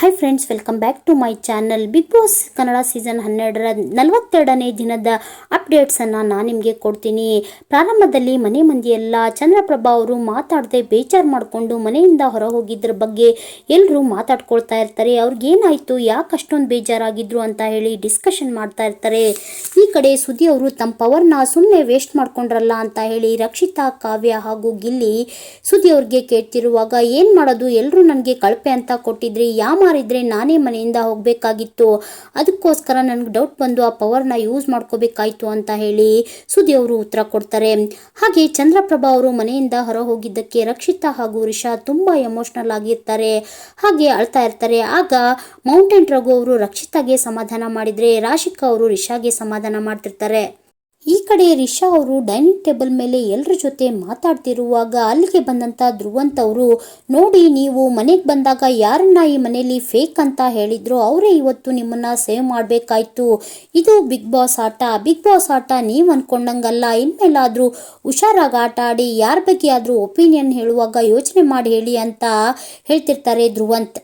Hi friends welcome back to my channel Bigg Boss Kannada season ಹನ್ನೆರಡರ ನಲವತ್ತೆರಡನೇ ದಿನದ ಅಪ್ಡೇಟ್ಸನ್ನು ನಾನು ನಿಮಗೆ ಕೊಡ್ತೀನಿ. ಪ್ರಾರಂಭದಲ್ಲಿ ಮನೆ ಮಂದಿಯೆಲ್ಲ ಚಂದ್ರಪ್ರಭಾ ಅವರು ಮಾತಾಡದೆ ಬೇಜಾರು ಮಾಡಿಕೊಂಡು ಮನೆಯಿಂದ ಹೊರ ಹೋಗಿದ್ದರ ಬಗ್ಗೆ ಎಲ್ಲರೂ ಮಾತಾಡ್ಕೊಳ್ತಾ ಇರ್ತಾರೆ. ಅವ್ರಿಗೇನಾಯಿತು ಯಾಕೆ ಅಷ್ಟೊಂದು ಬೇಜಾರಾಗಿದ್ರು ಅಂತ ಹೇಳಿ ಡಿಸ್ಕಷನ್ ಮಾಡ್ತಾ ಇರ್ತಾರೆ. ಈ ಕಡೆ ಸುದ್ದಿ ಅವರು ತಮ್ಮ ಪವರ್ನ ಸುಮ್ಮನೆ ವೇಸ್ಟ್ ಮಾಡ್ಕೊಂಡ್ರಲ್ಲ ಅಂತ ಹೇಳಿ ರಕ್ಷಿತಾ, ಕಾವ್ಯ ಹಾಗೂ ಗಿಲ್ಲಿ ಸುದ್ದಿ ಅವ್ರಿಗೆ ಕೇಳ್ತಿರುವಾಗ, ಏನು ಮಾಡೋದು? ಎಲ್ಲರೂ ನನಗೆ ಕಳಪೆ ಅಂತ ಕೊಟ್ಟಿದ್ರಿ. ಯಾವ ಮಾರಿದ್ರೆ ನಾನೇ ಮನೆಯಿಂದ ಹೋಗಬೇಕಾಗಿತ್ತು. ಅದಕ್ಕೋಸ್ಕರ ನನಗೆ ಡೌಟ್ ಬಂದು ಆ ಪವರ್ನ ಯೂಸ್ ಮಾಡ್ಕೋಬೇಕಾಯ್ತು ಅಂತ ಹೇಳಿ ಸುದಿ ಅವರು ಉತ್ತರ ಕೊಡ್ತಾರೆ. ಹಾಗೆ ಚಂದ್ರಪ್ರಭಾ ಅವರು ಮನೆಯಿಂದ ಹೊರ ಹೋಗಿದ್ದಕ್ಕೆ ರಕ್ಷಿತಾ ಹಾಗೂ ರಿಷಾ ತುಂಬಾ ಎಮೋಷನಲ್ ಆಗಿರ್ತಾರೆ. ಹಾಗೆ ಅಳ್ತಾ ಇರ್ತಾರೆ. ಆಗ ಮೌಂಟೇನ್ ರಘು ಅವರು ರಕ್ಷಿತಾಗೆ ಸಮಾಧಾನ ಮಾಡಿದ್ರೆ ರಾಶಿಕಾ ಅವರು ರಿಷಾಗೆ ಸಮಾಧಾನ ಮಾಡ್ತಿರ್ತಾರೆ. ಈ ಕಡೆ ರಿಷಾ ಅವರು ಡೈನಿಂಗ್ ಟೇಬಲ್ ಮೇಲೆ ಎಲ್ಲರ ಜೊತೆ ಮಾತಾಡ್ತಿರುವಾಗ ಅಲ್ಲಿಗೆ ಬಂದಂತ ಧ್ರುವಂತ ಅವರು, ನೋಡಿ, ನೀವು ಮನೆಗೆ ಬಂದಾಗ ಯಾರನ್ನ ಈ ಮನೆಯಲ್ಲಿ ಫೇಕ್ ಅಂತ ಹೇಳಿದ್ರು ಅವರೇ ಇವತ್ತು ನಿಮ್ಮನ್ನ ಸೇವ್ ಮಾಡಬೇಕಾಯ್ತು. ಇದು ಬಿಗ್ ಬಾಸ್ ಆಟ. ಬಿಗ್ ಬಾಸ್ ಆಟ ನೀವು ಅನ್ಕೊಂಡಂಗಲ್ಲ. ಇನ್ಮೇಲಾದ್ರೂ ಹುಷಾರಾಗಿ ಆಟ ಆಡಿ, ಯಾರ ಬಗ್ಗೆ ಆದ್ರೂ ಒಪಿನಿಯನ್ ಹೇಳುವಾಗ ಯೋಚನೆ ಮಾಡಿ ಹೇಳಿ ಅಂತ ಹೇಳ್ತಿರ್ತಾರೆ ಧ್ರುವಂತ್.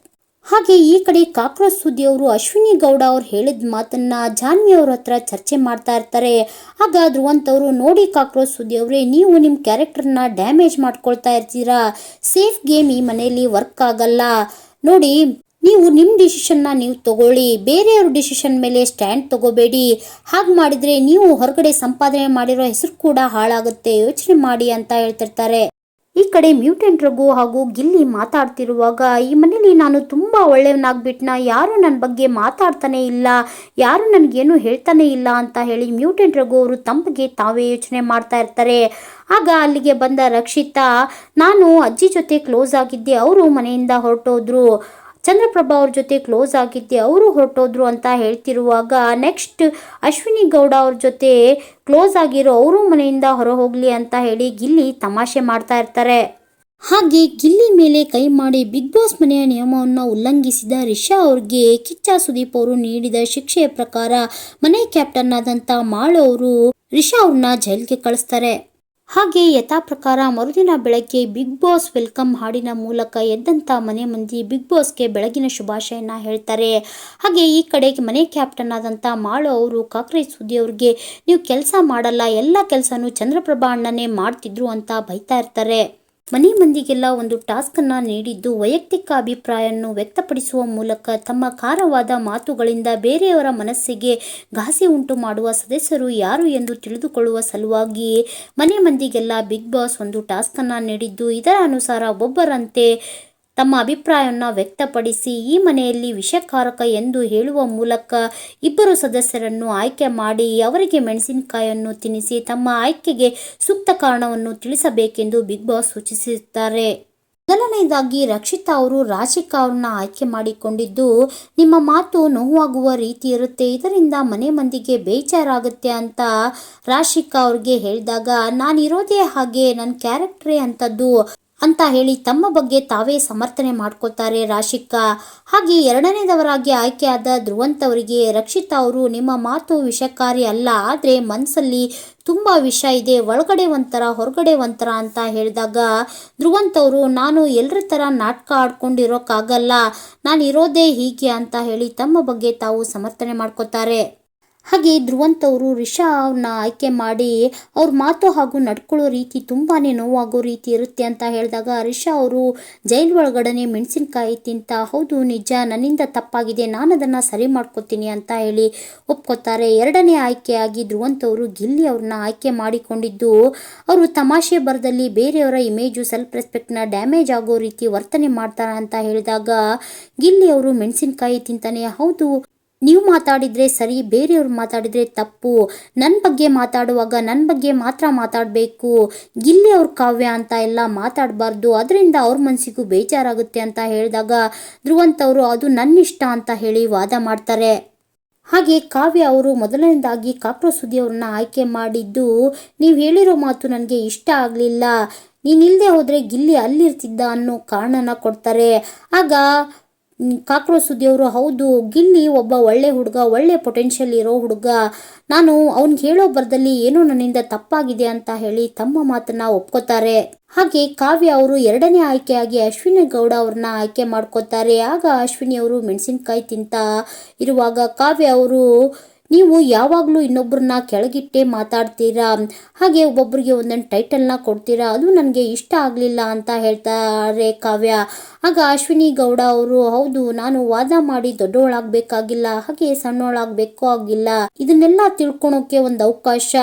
ಹಾಗೆ ಈ ಕಡೆ ಕಾಕ್ರೋಚ್ ಸುದ್ದಿ ಅವರು ಅಶ್ವಿನಿ ಗೌಡ ಅವ್ರು ಹೇಳಿದ ಮಾತನ್ನ ಜಾನ್ವಿ ಅವ್ರ ಹತ್ರ ಚರ್ಚೆ ಮಾಡ್ತಾ ಇರ್ತಾರೆ. ಆಗ ಧ್ರುವಂತವರು ನೋಡಿ ಕಾಕ್ರೋಚ್ ಸುದ್ದಿ ಅವರೇ ನೀವು ನಿಮ್ಮ ಕ್ಯಾರೆಕ್ಟರ್ನ ಡ್ಯಾಮೇಜ್ ಮಾಡ್ಕೊಳ್ತಾ ಇರ್ತೀರಾ? ಸೇಫ್ ಗೇಮ್ ಈ ಮನೆಯಲ್ಲಿ ವರ್ಕ್ ಆಗಲ್ಲ. ನೋಡಿ, ನೀವು ನಿಮ್ಮ ಡಿಸಿಷನ್ನ ನೀವು ತಗೊಳ್ಳಿ, ಬೇರೆಯವ್ರ ಡಿಸಿಷನ್ ಮೇಲೆ ಸ್ಟ್ಯಾಂಡ್ ತಗೋಬೇಡಿ. ಹಾಗೆ ಮಾಡಿದ್ರೆ ನೀವು ಹೊರಗಡೆ ಸಂಪಾದನೆ ಮಾಡಿರೋ ಹೆಸರು ಕೂಡ ಹಾಳಾಗುತ್ತೆ. ಯೋಚನೆ ಮಾಡಿ ಅಂತ ಹೇಳ್ತಿರ್ತಾರೆ. ಈ ಕಡೆ ಮ್ಯೂಟೆಂಟ್ ರಘು ಹಾಗೂ ಗಿಲ್ಲಿ ಮಾತಾಡ್ತಿರುವಾಗ, ಈ ಮನೇಲಿ ನಾನು ತುಂಬ ಒಳ್ಳೆಯವನಾಗ್ಬಿಟ್ನ? ಯಾರು ನನ್ನ ಬಗ್ಗೆ ಮಾತಾಡ್ತಾನೆ ಇಲ್ಲ, ಯಾರು ನನಗೇನು ಹೇಳ್ತಾನೆ ಇಲ್ಲ ಅಂತ ಹೇಳಿ ಮ್ಯೂಟೆಂಟ್ ರಘು ಅವರು ತಂಪಿಗೆ ತಾವೇ ಯೋಚನೆ ಮಾಡ್ತಾ ಇರ್ತಾರೆ. ಆಗ ಅಲ್ಲಿಗೆ ಬಂದ ರಕ್ಷಿತಾ, ನಾನು ಅಜ್ಜಿ ಜೊತೆ ಕ್ಲೋಸ್ ಆಗಿದ್ದೆ, ಅವರು ಮನೆಯಿಂದ ಹೊರಟೋದ್ರು. ಚಂದ್ರಪ್ರಭಾ ಅವ್ರ ಜೊತೆ ಕ್ಲೋಸ್ ಆಗಿದ್ದೆ, ಅವರು ಹೊರಟೋದ್ರು ಅಂತ ಹೇಳ್ತಿರುವಾಗ ನೆಕ್ಸ್ಟ್ ಅಶ್ವಿನಿ ಗೌಡ ಅವ್ರ ಜೊತೆ ಕ್ಲೋಸ್ ಆಗಿರೋ ಅವರು ಮನೆಯಿಂದ ಹೊರ ಹೋಗ್ಲಿ ಅಂತ ಹೇಳಿ ಗಿಲ್ಲಿ ತಮಾಷೆ ಮಾಡ್ತಾ ಇರ್ತಾರೆ. ಹಾಗೆ ಗಿಲ್ಲಿ ಮೇಲೆ ಕೈ ಮಾಡಿ ಬಿಗ್ ಬಾಸ್ ಮನೆಯ ನಿಯಮವನ್ನು ಉಲ್ಲಂಘಿಸಿದ ರಿಷಾ ಅವ್ರಿಗೆ ಕಿಚ್ಚ ಸುದೀಪ್ ಅವರು ನೀಡಿದ ಶಿಕ್ಷೆಯ ಪ್ರಕಾರ ಮನೆ ಕ್ಯಾಪ್ಟನ್ ಆದಂತ ಮಾಳು ಅವರು ರಿಷಾ ಅವ್ರನ್ನ ಜೈಲ್ಗೆ ಕಳಿಸ್ತಾರೆ. ಹಾಗೆ ಯಥಾಪ್ರಕಾರ ಮರುದಿನ ಬೆಳಗ್ಗೆ ಬಿಗ್ ಬಾಸ್ ವೆಲ್ಕಮ್ ಹಾಡಿನ ಮೂಲಕ ಎದ್ದಂಥ ಮನೆ ಮಂದಿ ಬಿಗ್ ಬಾಸ್ಗೆ ಬೆಳಗಿನ ಶುಭಾಶಯನ ಹೇಳ್ತಾರೆ. ಹಾಗೆ ಈ ಕಡೆ ಮನೆ ಕ್ಯಾಪ್ಟನ್ ಆದಂಥ ಮಾಳು ಅವರು ಕಾಕ್ರೇಜ್ ಸುದ್ದಿ ಅವ್ರಿಗೆ, ನೀವು ಕೆಲಸ ಮಾಡಲ್ಲ, ಎಲ್ಲ ಕೆಲಸನೂ ಚಂದ್ರಪ್ರಭಾ ಅಣ್ಣನೇ ಮಾಡ್ತಿದ್ರು ಅಂತ ಬೈತಾ ಇರ್ತಾರೆ. ಮನೆ ಮಂದಿಗೆಲ್ಲ ಒಂದು ಟಾಸ್ಕ್ ಅನ್ನ ನೀಡಿದ್ದು ವೈಯಕ್ತಿಕ ಅಭಿಪ್ರಾಯವನ್ನು ವ್ಯಕ್ತಪಡಿಸುವ ಮೂಲಕ ತಮ್ಮ ಕಾರವಾದ ಮಾತುಗಳಿಂದ ಬೇರೆಯವರ ಮನಸ್ಸಿಗೆ ಘಾಸಿ ಉಂಟು ಮಾಡುವ ಸದಸ್ಯರು ಯಾರು ಎಂದು ತಿಳಿದುಕೊಳ್ಳುವ ಸಲುವಾಗಿ ಮನೆ ಮಂದಿಗೆಲ್ಲ ಬಿಗ್ ಬಾಸ್ ಒಂದು ಟಾಸ್ಕ್ ಅನ್ನ ನೀಡಿದ್ದು ಇದರ ಅನುಸಾರ ಒಬ್ಬೊಬ್ಬರಂತೆ ತಮ್ಮ ಅಭಿಪ್ರಾಯವನ್ನು ವ್ಯಕ್ತಪಡಿಸಿ ಈ ಮನೆಯಲ್ಲಿ ವಿಷಕಾರಕ ಎಂದು ಹೇಳುವ ಮೂಲಕ ಇಬ್ಬರು ಸದಸ್ಯರನ್ನು ಆಯ್ಕೆ ಮಾಡಿ ಅವರಿಗೆ ಮೆಣಸಿನಕಾಯನ್ನು ತಿನ್ನಿಸಿ ತಮ್ಮ ಆಯ್ಕೆಗೆ ಸೂಕ್ತ ಕಾರಣವನ್ನು ತಿಳಿಸಬೇಕೆಂದು ಬಿಗ್ ಬಾಸ್ ಸೂಚಿಸಿರುತ್ತಾರೆ ಮೊದಲನೆಯದಾಗಿ ರಕ್ಷಿತಾ ಅವರು ರಾಶಿಕಾ ಅವ್ರನ್ನ ಆಯ್ಕೆ ಮಾಡಿಕೊಂಡಿದ್ದು, ನಿಮ್ಮ ಮಾತು ನೋವಾಗುವ ರೀತಿ ಇರುತ್ತೆ, ಇದರಿಂದ ಮನೆ ಮಂದಿಗೆ ಬೇಜಾರಾಗುತ್ತೆ ಅಂತ ರಾಶಿಕಾ ಅವ್ರಿಗೆ ಹೇಳಿದಾಗ, ನಾನಿರೋದೇ ಹಾಗೆ ನನ್ನ ಕ್ಯಾರೆಕ್ಟ್ರೇ ಅಂಥದ್ದು ಅಂತ ಹೇಳಿ ತಮ್ಮ ಬಗ್ಗೆ ತಾವೇ ಸಮರ್ಥನೆ ಮಾಡ್ಕೋತಾರೆ ರಾಶಿಕ್ಕ. ಹಾಗೆ ಎರಡನೇದವರಾಗಿ ಆಯ್ಕೆಯಾದ ಧ್ರುವಂತ್ ಅವರಿಗೆ ರಕ್ಷಿತಾ ಅವರು ನಿಮ್ಮ ಮಾತು ವಿಷಕಾರಿ ಅಲ್ಲ, ಆದರೆ ಮನಸ್ಸಲ್ಲಿ ತುಂಬ ವಿಷ ಇದೆ, ಒಳಗಡೆ ಒಂಥರ, ಹೊರಗಡೆ ಒಂಥರ ಅಂತ ಹೇಳಿದಾಗ ಧ್ರುವಂತ್ ಅವರು, ನಾನು ಎಲ್ಲರ ಥರ ನಾಟಕ ಆಡ್ಕೊಂಡಿರೋಕ್ಕಾಗಲ್ಲ ನಾನು ಇರೋದೇ ಹೀಗೆ ಅಂತ ಹೇಳಿ ತಮ್ಮ ಬಗ್ಗೆ ತಾವು ಸಮರ್ಥನೆ ಮಾಡ್ಕೋತಾರೆ ಹಾಗೆ ಧ್ರುವಂತ್ ಅವರು ರಿಷಾ ಅವ್ರನ್ನ ಆಯ್ಕೆ ಮಾಡಿ ಅವ್ರ ಮಾತು ಹಾಗೂ ನಡ್ಕೊಳ್ಳೋ ರೀತಿ ತುಂಬಾ ನೋವಾಗೋ ರೀತಿ ಇರುತ್ತೆ ಅಂತ ಹೇಳಿದಾಗ ರಿಷಾ ಅವರು ಜೈಲ್ ಒಳಗಡೆ ಮೆಣಸಿನ್ಕಾಯಿ ತಿಂತ, ಹೌದು, ನಿಜ, ನನ್ನಿಂದ ತಪ್ಪಾಗಿದೆ ನಾನು ಅದನ್ನು ಸರಿ ಮಾಡ್ಕೋತೀನಿ ಅಂತ ಹೇಳಿ ಒಪ್ಕೋತಾರೆ. ಎರಡನೇ ಆಯ್ಕೆಯಾಗಿ ಧ್ರುವಂತ್ ಅವರು ಗಿಲ್ಲಿ ಅವ್ರನ್ನ ಆಯ್ಕೆ ಮಾಡಿಕೊಂಡಿದ್ದು, ಅವರು ತಮಾಷೆ ಬರದಲ್ಲಿ ಬೇರೆಯವರ ಇಮೇಜು ಸೆಲ್ಫ್ ರೆಸ್ಪೆಕ್ಟ್ನ ಡ್ಯಾಮೇಜ್ ಆಗೋ ರೀತಿ ವರ್ತನೆ ಮಾಡ್ತಾರೆ ಅಂತ ಹೇಳಿದಾಗ ಗಿಲ್ಲಿ ಅವರು ಮೆಣಸಿನ್ಕಾಯಿ ತಿಂತಾನೆ, ಹೌದು ನೀವು ಮಾತಾಡಿದರೆ ಸರಿ, ಬೇರೆಯವ್ರು ಮಾತಾಡಿದರೆ ತಪ್ಪು. ನನ್ನ ಬಗ್ಗೆ ಮಾತಾಡುವಾಗ ನನ್ನ ಬಗ್ಗೆ ಮಾತ್ರ ಮಾತಾಡಬೇಕು. ಗಿಲ್ಲಿ ಅವ್ರ ಕಾವ್ಯ ಅಂತ ಎಲ್ಲ ಮಾತಾಡಬಾರ್ದು. ಅದರಿಂದ ಅವ್ರ ಮನಸ್ಸಿಗೂ ಬೇಜಾರಾಗುತ್ತೆ ಅಂತ ಹೇಳಿದಾಗ ಧ್ರುವಂತವರು ಅದು ನನ್ನ ಇಷ್ಟ ಅಂತ ಹೇಳಿ ವಾದ ಮಾಡ್ತಾರೆ. ಹಾಗೆ ಕಾವ್ಯ ಅವರು ಮೊದಲನೇದಾಗಿ ಕಾಕ್ರೋಚ್ ಸುದ್ದಿ ಅವ್ರನ್ನ ಆಯ್ಕೆ ಮಾಡಿದ್ದು, ನೀವು ಹೇಳಿರೋ ಮಾತು ನನಗೆ ಇಷ್ಟ ಆಗಲಿಲ್ಲ. ನೀನಿಲ್ಲದೆ ಹೋದರೆ ಗಿಲ್ಲಿ ಅಲ್ಲಿರ್ತಿದ್ದ ಅನ್ನೋ ಕಾರಣನ ಕೊಡ್ತಾರೆ. ಆಗ ಕಾಕ್ರೋಚ್ ಸುದ್ದಿಯವರು, ಹೌದು, ಗಿಲ್ಲಿ ಒಬ್ಬ ಒಳ್ಳೆ ಹುಡುಗ, ಒಳ್ಳೆ ಪೊಟೆನ್ಷಿಯಲ್ ಇರೋ ಹುಡುಗ. ನಾನು ಅವ್ನಿಗೆ ಹೇಳೋ ಬರದಲ್ಲಿ ಏನೋ ನನ್ನಿಂದ ತಪ್ಪಾಗಿದೆ ಅಂತ ಹೇಳಿ ತಮ್ಮ ಮಾತನ್ನ ಒಪ್ಕೋತಾರೆ. ಹಾಗೆ ಕಾವ್ಯ ಅವರು ಎರಡನೇ ಆಯ್ಕೆಯಾಗಿ ಅಶ್ವಿನಿ ಗೌಡ ಅವ್ರನ್ನ ಆಯ್ಕೆ ಮಾಡ್ಕೋತಾರೆ. ಆಗ ಅಶ್ವಿನಿ ಅವರು ಮೆಣಸಿನ್ಕಾಯಿ ತಿಂತ ಇರುವಾಗ ಕಾವ್ಯ ಅವರು ನೀವು ಯಾವಾಗಲೂ ಇನ್ನೊಬ್ಬರನ್ನ ಕೆಳಗಿಟ್ಟೆ ಮಾತಾಡ್ತೀರಾ? ಹಾಗೆ ಒಬ್ಬೊಬ್ಬರಿಗೆ ಒಂದೊಂದು ಟೈಟಲ್ನ ಕೊಡ್ತೀರಾ? ಅದು ನನಗೆ ಇಷ್ಟ ಆಗಲಿಲ್ಲ ಅಂತ ಹೇಳ್ತಾರೆ ಕಾವ್ಯ. ಆಗ ಅಶ್ವಿನಿ ಗೌಡ ಅವರು, ಹೌದು, ನಾನು ವಾದ ಮಾಡಿ ದೊಡ್ಡವಳಾಗಬೇಕಾಗಿಲ್ಲ, ಹಾಗೆ ಸಣ್ಣವಳಾಗಬೇಕು ಆಗಿಲ್ಲ. ಇದನ್ನೆಲ್ಲ ತಿಳ್ಕೊಳೋಕೆ ಒಂದು ಅವಕಾಶ.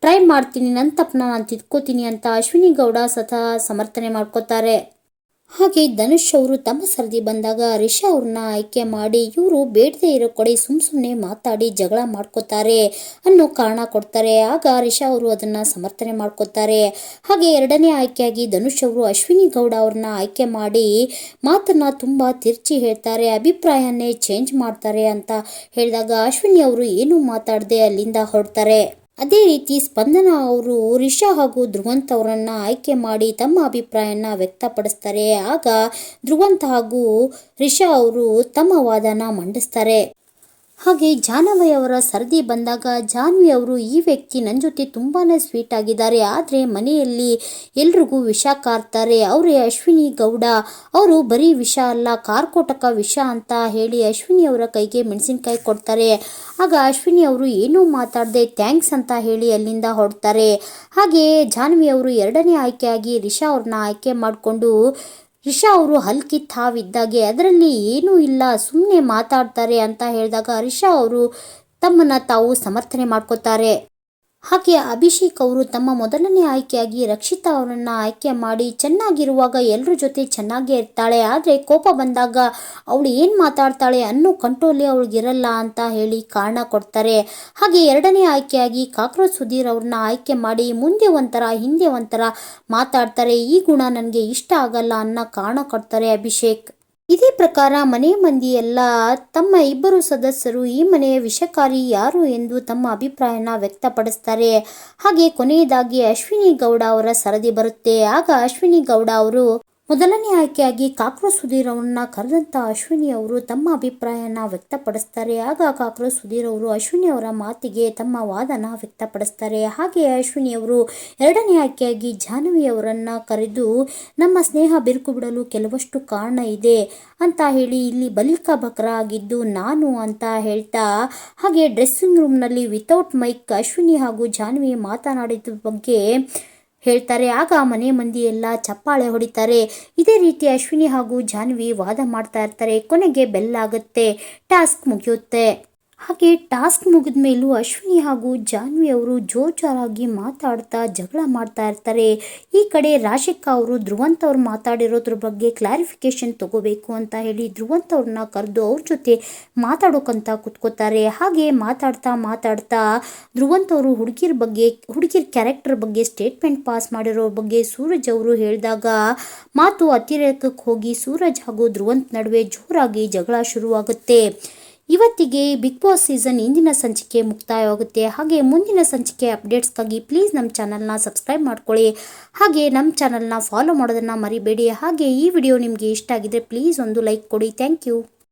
ಟ್ರೈ ಮಾಡ್ತೀನಿ ನನ್ನ ತಪ್ಪನ್ನ ನಾನು ತಿದ್ಕೋತೀನಿ ಅಂತ ಅಶ್ವಿನಿ ಗೌಡ ಸತ ಸಮರ್ಥನೆ ಮಾಡ್ಕೋತಾರೆ. ಹಾಗೆ ಧನುಷ್ ಅವರು ತಮ್ಮ ಸರದಿ ಬಂದಾಗ ರಿಷಾ ಅವ್ರನ್ನ ಆಯ್ಕೆ ಮಾಡಿ ಇವರು ಬೇಡದೆ ಇರೋ ಕಡೆ ಸುಮ್ ಸುಮ್ಮನೆ ಮಾತಾಡಿ ಜಗಳ ಮಾಡ್ಕೋತಾರೆ ಅನ್ನೋ ಕಾರಣ ಕೊಡ್ತಾರೆ. ಆಗ ರಿಷಾ ಅವರು ಅದನ್ನ ಸಮರ್ಥನೆ ಮಾಡ್ಕೋತಾರೆ. ಹಾಗೆ ಎರಡನೇ ಆಯ್ಕೆಯಾಗಿ ಧನುಷ್ ಅವರು ಅಶ್ವಿನಿ ಗೌಡ ಅವ್ರನ್ನ ಆಯ್ಕೆ ಮಾಡಿ ಮಾತನ್ನ ತುಂಬಾ ತಿರ್ಚಿ ಹೇಳ್ತಾರೆ, ಅಭಿಪ್ರಾಯನೇ ಚೇಂಜ್ ಮಾಡ್ತಾರೆ ಅಂತ ಹೇಳಿದಾಗ ಅಶ್ವಿನಿ ಅವರು ಏನು ಮಾತಾಡದೆ ಅಲ್ಲಿಂದ ಹೊರಡ್ತಾರೆ. ಅದೇ ರೀತಿ ಸ್ಪಂದನ ಅವರು ರಿಷಾ ಹಾಗೂ ಧ್ರುವಂತ್ ಅವರನ್ನ ಆಯ್ಕೆ ಮಾಡಿ ತಮ್ಮ ಅಭಿಪ್ರಾಯನ ವ್ಯಕ್ತಪಡಿಸ್ತಾರೆ. ಆಗ ಧ್ರುವಂತ್ ಹಾಗೂ ರಿಷಾ ಅವರು ತಮ್ಮ ವಾದನ ಮಂಡಿಸ್ತಾರೆ. ಹಾಗೆ ಜಾಹ್ನವಿ ಅವರ ಸರದಿ ಬಂದಾಗ ಜಾನ್ವಿ ಅವರು ಈ ವ್ಯಕ್ತಿ ನನ್ನ ಜೊತೆ ತುಂಬಾ ಸ್ವೀಟ್ ಆಗಿದ್ದಾರೆ. ಆದರೆ ಮನೆಯಲ್ಲಿ ಎಲ್ರಿಗೂ ವಿಷ ಕಾರ್ತಾರೆ. ಅವರೇ ಅಶ್ವಿನಿ ಗೌಡ, ಅವರು ಬರೀ ವಿಷ ಅಲ್ಲ, ಕಾರ್ಕೋಟಕ ವಿಷ ಅಂತ ಹೇಳಿ ಅಶ್ವಿನಿ ಅವರ ಕೈಗೆ ಮೆಣಸಿನ್ಕಾಯಿ ಕೊಡ್ತಾರೆ. ಆಗ ಅಶ್ವಿನಿ ಅವರು ಏನೂ ಮಾತಾಡದೆ ಥ್ಯಾಂಕ್ಸ್ ಅಂತ ಹೇಳಿ ಅಲ್ಲಿಂದ ಹೊಡ್ತಾರೆ ಹಾಗೆ ಜಾನ್ವಿ ಅವರು ಎರಡನೇ ಆಯ್ಕೆಯಾಗಿ ರಿಷಾ ಅವ್ರನ್ನ ಆಯ್ಕೆ ಮಾಡಿಕೊಂಡು ರಿಷಾ ಅವರು ಹಲ್ಕಿ ಹಾವಿದ್ದಾಗೆ ಅದರಲ್ಲಿ ಏನೂ ಇಲ್ಲ ಸುಮ್ಮನೆ ಮಾತಾಡ್ತಾರೆ ಅಂತ ಹೇಳಿದಾಗ ರಿಷಾ ಅವರು ತಮ್ಮನ್ನು ತಾವು ಸಮರ್ಥನೆ ಮಾಡ್ಕೋತಾರೆ. ಹಾಗೆ ಅಭಿಷೇಕ್ ಅವರು ತಮ್ಮ ಮೊದಲನೇ ಆಯ್ಕೆಯಾಗಿ ರಕ್ಷಿತಾ ಅವರನ್ನು ಆಯ್ಕೆ ಮಾಡಿ ಚೆನ್ನಾಗಿರುವಾಗ ಎಲ್ಲರ ಜೊತೆ ಚೆನ್ನಾಗೇ ಇರ್ತಾಳೆ. ಆದರೆ ಕೋಪ ಬಂದಾಗ ಅವಳು ಏನು ಮಾತಾಡ್ತಾಳೆ ಅನ್ನೋ ಕಂಟ್ರೋಲೇ ಅವಳಿಗಿರಲ್ಲ ಅಂತ ಹೇಳಿ ಕಾರಣ ಕೊಡ್ತಾರೆ. ಹಾಗೆ ಎರಡನೇ ಆಯ್ಕೆಯಾಗಿ ಕಾಕ್ರೋಚ್ ಸುಧೀರ್ ಅವ್ರನ್ನ ಆಯ್ಕೆ ಮಾಡಿ ಮುಂದೆ ಒಂಥರ, ಹಿಂದೆ ಒಂಥರ ಮಾತಾಡ್ತಾರೆ. ಈ ಗುಣ ನನಗೆ ಇಷ್ಟ ಆಗಲ್ಲ ಅನ್ನೋ ಕಾರಣ ಕೊಡ್ತಾರೆ ಅಭಿಷೇಕ್. ಇದೇ ಪ್ರಕಾರ ಮನೆ ಮಂದಿ ಎಲ್ಲ ತಮ್ಮ ಇಬ್ಬರು ಸದಸ್ಯರು ಈ ಮನೆಯ ವಿಷಕಾರಿ ಯಾರು ಎಂದು ತಮ್ಮ ಅಭಿಪ್ರಾಯನ ವ್ಯಕ್ತಪಡಿಸ್ತಾರೆ. ಹಾಗೆ ಕೊನೆಯದಾಗಿ ಅಶ್ವಿನಿ ಗೌಡ ಅವರ ಸರದಿ ಬರುತ್ತೆ. ಆಗ ಅಶ್ವಿನಿ ಗೌಡ ಅವರು ಮೊದಲನೇ ಆಯ್ಕೆಯಾಗಿ ಕಾಕ್ರೋಚ್ ಸುಧೀರ್ ಅವರನ್ನ ಕರೆದಂತ ಅಶ್ವಿನಿ ಅವರು ತಮ್ಮ ಅಭಿಪ್ರಾಯನ ವ್ಯಕ್ತಪಡಿಸ್ತಾರೆ. ಆಗ ಕಾಕ್ರೋಚ್ ಸುಧೀರ್ ಅವರು ಅಶ್ವಿನಿ ಅವರ ಮಾತಿಗೆ ತಮ್ಮ ವಾದನ ವ್ಯಕ್ತಪಡಿಸ್ತಾರೆ. ಹಾಗೆ ಅಶ್ವಿನಿ ಅವರು ಎರಡನೇ ಆಯ್ಕೆಯಾಗಿ ಜಾಹ್ನವಿ ಅವರನ್ನು ಕರೆದು, ನಮ್ಮ ಸ್ನೇಹ ಬಿರುಕು ಬಿಡಲು ಕೆಲವಷ್ಟು ಕಾರಣ ಇದೆ ಅಂತ ಹೇಳಿ, ಇಲ್ಲಿ ಬಲಿಕಾ ಬಕ್ರ ಆಗಿದ್ದು ನಾನು ಅಂತ ಹೇಳ್ತಾ, ಹಾಗೆ ಡ್ರೆಸ್ಸಿಂಗ್ ರೂಮ್ನಲ್ಲಿ ವಿತೌಟ್ ಮೈಕ್ ಅಶ್ವಿನಿ ಹಾಗೂ ಜಾಹ್ನವಿ ಮಾತನಾಡಿದ ಬಗ್ಗೆ ಹೇಳ್ತಾರೆ, ಆಗ ಮನೆ ಮಂದಿ ಎಲ್ಲ ಚಪ್ಪಾಳೆ ಹೊಡಿತಾರೆ. ಇದೇ ರೀತಿ ಅಶ್ವಿನಿ ಹಾಗೂ ಜಾನ್ವಿ ವಾದ ಮಾಡ್ತಾ ಇರ್ತಾರೆ. ಕೊನೆಗೆ ಬೆಲ್ಲಾಗುತ್ತೆ ಟಾಸ್ಕ್ ಮುಗಿಯುತ್ತೆ. ಹಾಗೆ ಟಾಸ್ಕ್ ಮುಗಿದ ಮೇಲೂ ಅಶ್ವಿನಿ ಹಾಗೂ ಜಾನ್ವಿ ಅವರು ಜೋಜಾರಾಗಿ ಮಾತಾಡ್ತಾ ಜಗಳ ಮಾಡ್ತಾ ಇರ್ತಾರೆ. ಈ ಕಡೆ ರಾಶಿಕ ಅವರು ಧ್ರುವಂತ ಅವ್ರು ಮಾತಾಡಿರೋದ್ರ ಬಗ್ಗೆ ಕ್ಲಾರಿಫಿಕೇಶನ್ ತಗೋಬೇಕು ಅಂತ ಹೇಳಿ ಧ್ರುವಂತ ಅವ್ರನ್ನ ಕರೆದು ಅವ್ರ ಜೊತೆ ಮಾತಾಡೋಕಂತ ಕುತ್ಕೋತಾರೆ. ಹಾಗೆ ಮಾತಾಡ್ತಾ ಮಾತಾಡ್ತಾ ಧ್ರುವಂತ ಅವರು ಹುಡುಗಿರ ಬಗ್ಗೆ, ಹುಡುಗಿರ ಕ್ಯಾರೆಕ್ಟರ್ ಬಗ್ಗೆ ಸ್ಟೇಟ್ಮೆಂಟ್ ಪಾಸ್ ಮಾಡಿರೋ ಬಗ್ಗೆ ಸೂರಜ್ ಅವರು ಹೇಳಿದಾಗ ಮಾತು ಅತಿರೇಕಕ್ಕೆ ಹೋಗಿ ಸೂರಜ್ ಹಾಗೂ ಧ್ರುವಂತ್ ನಡುವೆ ಜೋರಾಗಿ ಜಗಳ ಶುರುವಾಗುತ್ತೆ. ಇವತ್ತಿಗೆ ಬಿಗ್ ಬಾಸ್ ಸೀಸನ್ ಇಂದಿನ ಸಂಚಿಕೆ ಮುಕ್ತಾಯವಾಗುತ್ತೆ. ಹಾಗೆ ಮುಂದಿನ ಸಂಚಿಕೆ ಅಪ್ಡೇಟ್ಸ್ಗಾಗಿ ಪ್ಲೀಸ್ ನಮ್ಮ ಚಾನಲ್ನ ಸಬ್ಸ್ಕ್ರೈಬ್ ಮಾಡ್ಕೊಳ್ಳಿ. ಹಾಗೆ ನಮ್ಮ ಚಾನಲ್ನ ಫಾಲೋ ಮಾಡೋದನ್ನು ಮರಿಬೇಡಿ. ಹಾಗೆ ಈ ವಿಡಿಯೋ ನಿಮಗೆ ಇಷ್ಟ ಆಗಿದ್ರೆ ಪ್ಲೀಸ್ ಒಂದು ಲೈಕ್ ಕೊಡಿ. Thank you